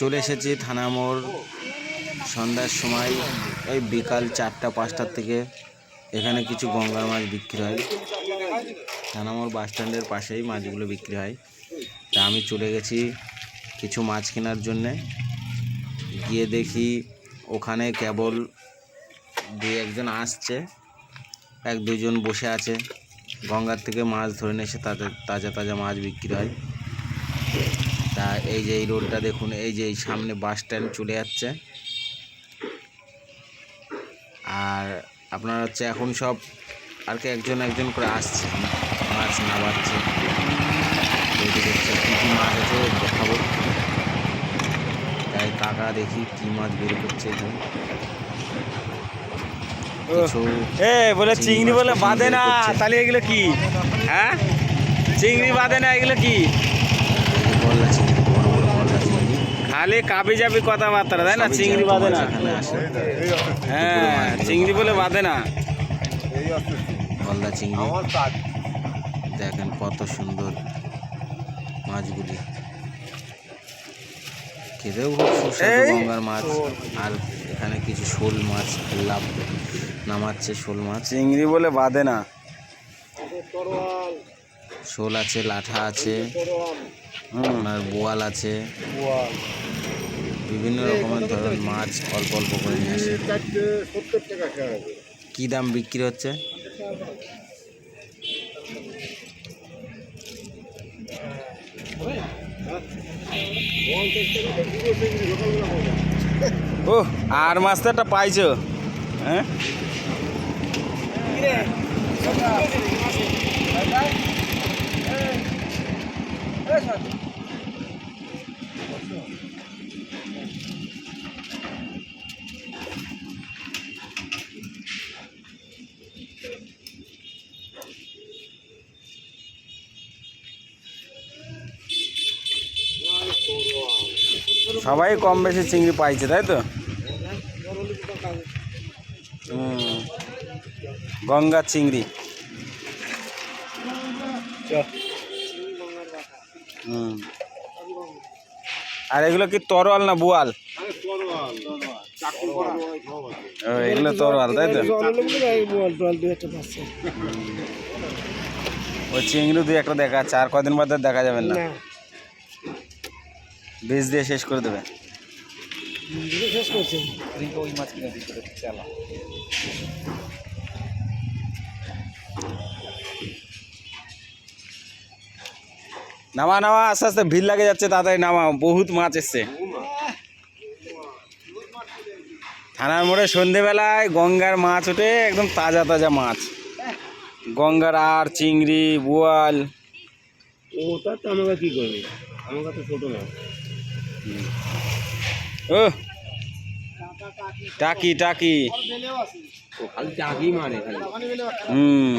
চলে এসেছি থানা মোড় সন্ধ্যার সময় ওই বিকাল চারটা, পাঁচটার থেকে। এখানে কিছু গঙ্গার মাছ বিক্রি হয়। থানা মোড় বাস স্ট্যান্ডের পাশেই মাছগুলো বিক্রি হয়। তা আমি চলে গেছি কিছু মাছ কেনার জন্যে। গিয়ে দেখি ওখানে কেবল দু একজন আসছে, এক দুজন বসে আছে। গঙ্গার থেকে মাছ ধরে নিয়ে এসে তাজা তাজা তাজা মাছ বিক্রি হয়। তা এই যে এই রোডটা দেখুন এই যে এই সামনে বাস স্ট্যান্ড চলে যাচ্ছে। আর আপনার হচ্ছে এখন সব আর কি একজন একজন করে আসছে। মাছ নামাচ্ছে। কী কী মাছ আছে দেখাবো। তাই কাকা দেখি কী মাছ বের করছে এখানে। এ বলে চিংড়ি বলে বাঁধে না তাহলে এগুলো কি? হ্যাঁ? চিংড়ি বাঁধে না এগুলো কি? বড় বড় খালি কাবি যাবি কথাবার্তা তাই না? চিংড়ি বাঁধে না। এখানে আসে। হ্যাঁ চিংড়ি বলে বাঁধে না। গলদা চিংড়ি। দেখেন কত সুন্দর মাছগুলি। খেতেও খুব সুস্বাদু গঙ্গার মাছ। আর এখানে কিছু শোল মাছ লাভ নামাচ্ছে শোল মাছ। চিংড়ি বলে বাঁধে না। শোল আছে, লাঠা আছে, আপনার বোয়াল আছে। বিভিন্ন রকমের ধরনের মাছ অল্প অল্প করে নিয়ে আসে। কি দাম বিক্রি হচ্ছে? ও আর মাছ তো একটা পাইছো? হ্যাঁ? সবাই কম বেশি চিংড়ি পাইছে তাই তো? গঙ্গা চিংড়ি। আর এগুলো কি তরোয়াল না বুয়াল? এগুলো তরোয়াল তাই তো? ওই চিংড়ি দুই একটা দেখা যাচ্ছে আর কদিন বাদে দেখা যাবে না। বীজ দিয়ে শেষ করে দেবে। নামা নামা আস্তে আস্তে ভিড় লাগে যাচ্ছে তাড়াতাড়ি নামা বহুত মাছ এসছে। থানার মোড়ে সন্ধেবেলায় গঙ্গার মাছ ওঠে একদম তাজা তাজা মাছ। গঙ্গার আর চিংড়ি বোয়াল। ওটা তো আমাকে কি করবে? আমাকে তো ছোট না ও টাকি টাকি। মারে খালি হুম।